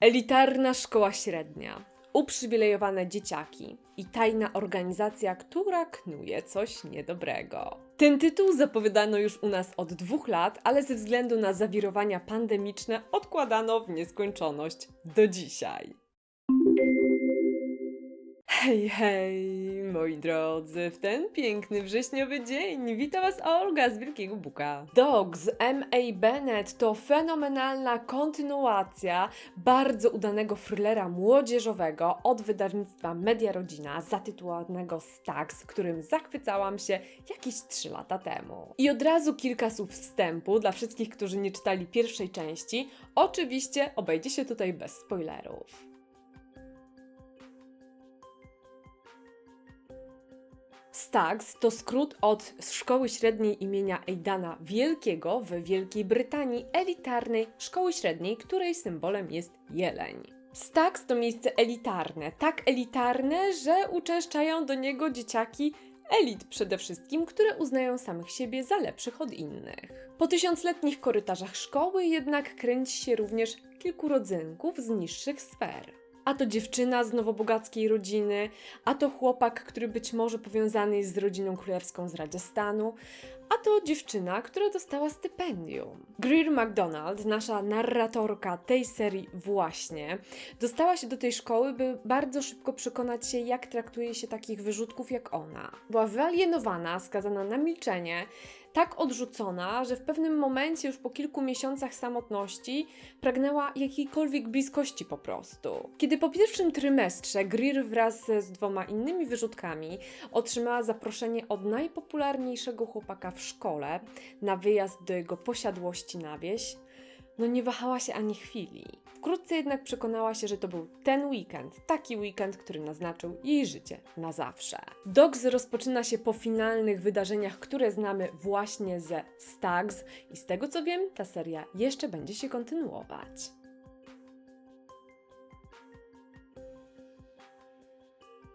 Elitarna szkoła średnia, uprzywilejowane dzieciaki i tajna organizacja, która knuje coś niedobrego. Ten tytuł zapowiadano już u nas od dwóch lat, ale ze względu na zawirowania pandemiczne odkładano w nieskończoność do dzisiaj. Hej, hej, moi drodzy, w ten piękny wrześniowy dzień wita Was Olga z Wielkiego Buka. Dog z M.A. Bennett to fenomenalna kontynuacja bardzo udanego thrillera młodzieżowego od wydawnictwa Media Rodzina zatytułowanego Stax, którym zachwycałam się jakieś 3 lata temu. I od razu kilka słów wstępu dla wszystkich, którzy nie czytali pierwszej części. Oczywiście obejdzie się tutaj bez spoilerów. Stags to skrót od szkoły średniej imienia Eidana Wielkiego w Wielkiej Brytanii, elitarnej szkoły średniej, której symbolem jest jeleń. Stags to miejsce elitarne, tak elitarne, że uczęszczają do niego dzieciaki elit przede wszystkim, które uznają samych siebie za lepszych od innych. Po tysiącletnich korytarzach szkoły jednak kręci się również kilku rodzynków z niższych sfer. A to dziewczyna z nowobogackiej rodziny, a to chłopak, który być może powiązany jest z rodziną królewską z Rajasthanu, a to dziewczyna, która dostała stypendium. Greer MacDonald, nasza narratorka tej serii właśnie, dostała się do tej szkoły, by bardzo szybko przekonać się, jak traktuje się takich wyrzutków jak ona. Była wyalienowana, skazana na milczenie, tak odrzucona, że w pewnym momencie, już po kilku miesiącach samotności, pragnęła jakiejkolwiek bliskości po prostu. Kiedy po pierwszym trymestrze Greer wraz z dwoma innymi wyrzutkami otrzymała zaproszenie od najpopularniejszego chłopaka w szkole na wyjazd do jego posiadłości na wieś, no nie wahała się ani chwili. Wkrótce jednak przekonała się, że to był ten weekend, taki weekend, który naznaczył jej życie na zawsze. Dogs rozpoczyna się po finalnych wydarzeniach, które znamy właśnie ze Stags i z tego co wiem, ta seria jeszcze będzie się kontynuować.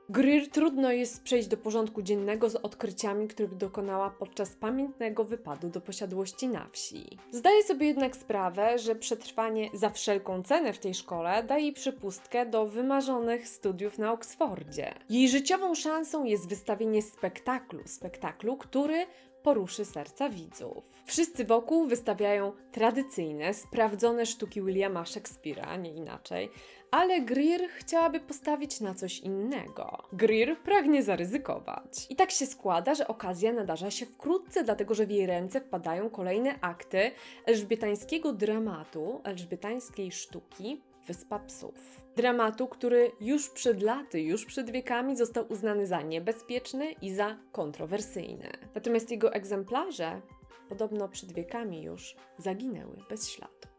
Greer trudno jest przejść do porządku dziennego z odkryciami, których dokonała podczas pamiętnego wypadu do posiadłości na wsi. Zdaje sobie jednak sprawę, że przetrwanie za wszelką cenę w tej szkole daje jej przepustkę do wymarzonych studiów na Oksfordzie. Jej życiową szansą jest wystawienie spektaklu, spektaklu, który poruszy serca widzów. Wszyscy wokół wystawiają tradycyjne, sprawdzone sztuki Williama Shakespeare'a, nie inaczej, ale Greer chciałaby postawić na coś innego. Greer pragnie zaryzykować. I tak się składa, że okazja nadarza się wkrótce, dlatego że w jej ręce wpadają kolejne akty elżbietańskiego dramatu, elżbietańskiej sztuki Wyspa Psów. Dramatu, który już przed laty, już przed wiekami został uznany za niebezpieczny i za kontrowersyjny. Natomiast jego egzemplarze, podobno przed wiekami już, zaginęły bez śladu.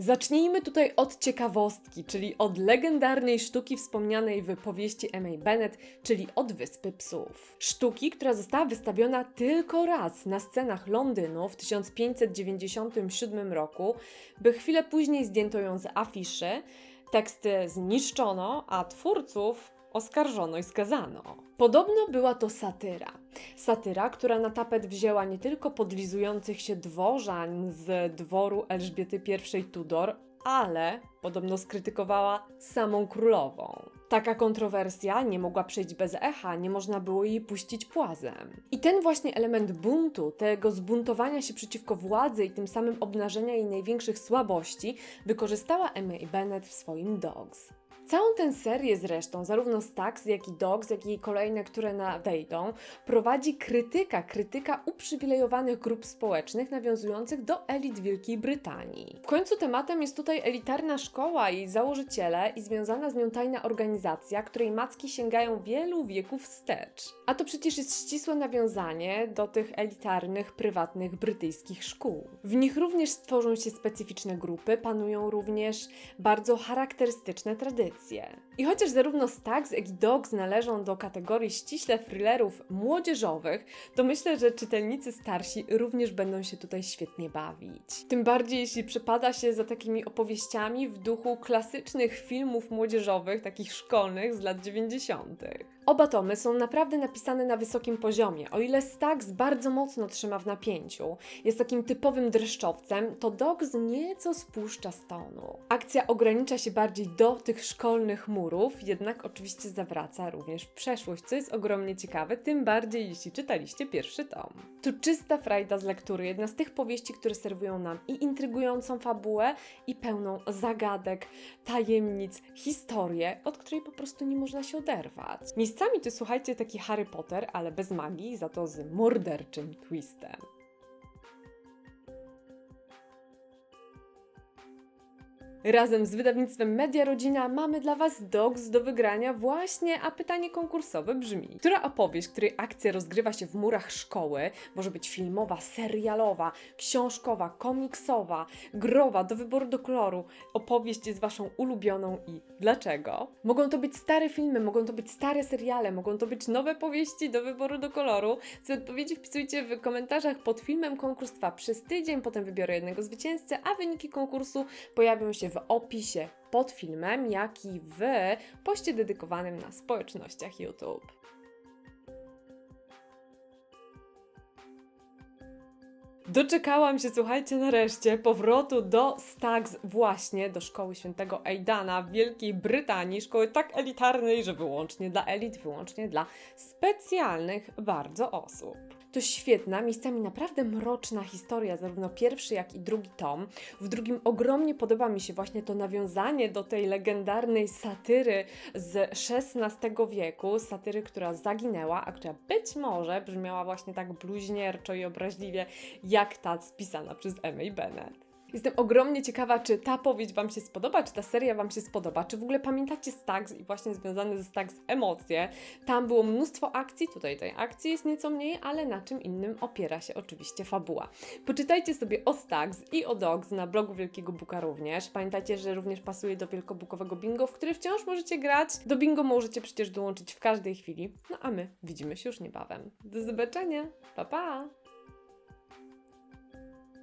Zacznijmy tutaj od ciekawostki, czyli od legendarnej sztuki wspomnianej w powieści M.A. Bennett, czyli od Wyspy Psów. Sztuki, która została wystawiona tylko raz na scenach Londynu w 1597 roku, by chwilę później zdjęto ją z afiszy, teksty zniszczono, a twórców oskarżono i skazano. Podobno była to satyra. Satyra, która na tapet wzięła nie tylko podlizujących się dworzań z dworu Elżbiety I Tudor, ale podobno skrytykowała samą królową. Taka kontrowersja nie mogła przejść bez echa, nie można było jej puścić płazem. I ten właśnie element buntu, tego zbuntowania się przeciwko władzy i tym samym obnażenia jej największych słabości, wykorzystała Emma Bennett w swoim Dogs. Całą tę serię zresztą, zarówno Stax, jak i Dogs, jak i kolejne, które nadejdą, prowadzi krytyka, krytyka uprzywilejowanych grup społecznych nawiązujących do elit Wielkiej Brytanii. W końcu tematem jest tutaj elitarna szkoła i założyciele i związana z nią tajna organizacja, której macki sięgają wielu wieków wstecz. A to przecież jest ścisłe nawiązanie do tych elitarnych, prywatnych brytyjskich szkół. W nich również stworzą się specyficzne grupy, panują również bardzo charakterystyczne tradycje. I chociaż zarówno Stax, jak i Dogs należą do kategorii ściśle thrillerów młodzieżowych, to myślę, że czytelnicy starsi również będą się tutaj świetnie bawić. Tym bardziej, jeśli przepada się za takimi opowieściami w duchu klasycznych filmów młodzieżowych, takich szkolnych z lat 90. Oba tomy są naprawdę napisane na wysokim poziomie. O ile Stax bardzo mocno trzyma w napięciu, jest takim typowym dreszczowcem, to Dogs nieco spuszcza z tonu. Akcja ogranicza się bardziej do tych szkolnych murów, jednak oczywiście zawraca również przeszłość, co jest ogromnie ciekawe, tym bardziej jeśli czytaliście pierwszy tom. To czysta frajda z lektury, jedna z tych powieści, które serwują nam i intrygującą fabułę, i pełną zagadek, tajemnic, historię, od której po prostu nie można się oderwać. Miejscami to słuchajcie taki Harry Potter, ale bez magii, za to z morderczym twistem. Razem z wydawnictwem Media Rodzina mamy dla Was dogs do wygrania właśnie, a pytanie konkursowe brzmi: Która opowieść, której akcja rozgrywa się w murach szkoły, może być filmowa, serialowa, książkowa, komiksowa, growa, do wyboru do koloru, opowieść jest Waszą ulubioną i dlaczego? Mogą to być stare filmy, mogą to być stare seriale, mogą to być nowe powieści do wyboru do koloru. Swoje odpowiedzi wpisujcie w komentarzach pod filmem. Konkurs trwa przez tydzień, potem wybiorę jednego zwycięzcę, a wyniki konkursu pojawią się w opisie pod filmem, jak i w poście dedykowanym na społecznościach YouTube. Doczekałam się, słuchajcie, nareszcie powrotu do Stags właśnie do szkoły świętego Eidana w Wielkiej Brytanii, szkoły tak elitarnej, że wyłącznie dla elit, wyłącznie dla specjalnych bardzo osób. To świetna, miejscami naprawdę mroczna historia, zarówno pierwszy, jak i drugi tom. W drugim ogromnie podoba mi się właśnie to nawiązanie do tej legendarnej satyry z XVI wieku, satyry, która zaginęła, a która być może brzmiała właśnie tak bluźnierczo i obraźliwie, jak ta spisana przez Emma Bennett. Jestem ogromnie ciekawa, czy ta powieść Wam się spodoba, czy ta seria Wam się spodoba, czy w ogóle pamiętacie Stax i właśnie związane ze Stax emocje. Tam było mnóstwo akcji, tutaj tej akcji jest nieco mniej, ale na czym innym opiera się oczywiście fabuła. Poczytajcie sobie o Stax i o Dogs na blogu Wielkiego Buka również. Pamiętajcie, że również pasuje do wielkobukowego bingo, w który wciąż możecie grać. Do bingo możecie przecież dołączyć w każdej chwili. No a my widzimy się już niebawem. Do zobaczenia. Pa pa!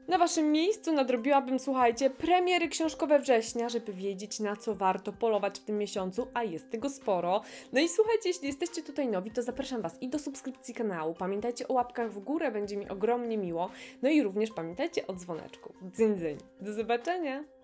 Na waszym miejscu nadrobiłabym, słuchajcie, premiery książkowe września, żeby wiedzieć na co warto polować w tym miesiącu, a jest tego sporo. No i słuchajcie, jeśli jesteście tutaj nowi, to zapraszam was i do subskrypcji kanału. Pamiętajcie o łapkach w górę, będzie mi ogromnie miło. No i również pamiętajcie o dzwoneczku. Dzyń, dzyń. Do zobaczenia!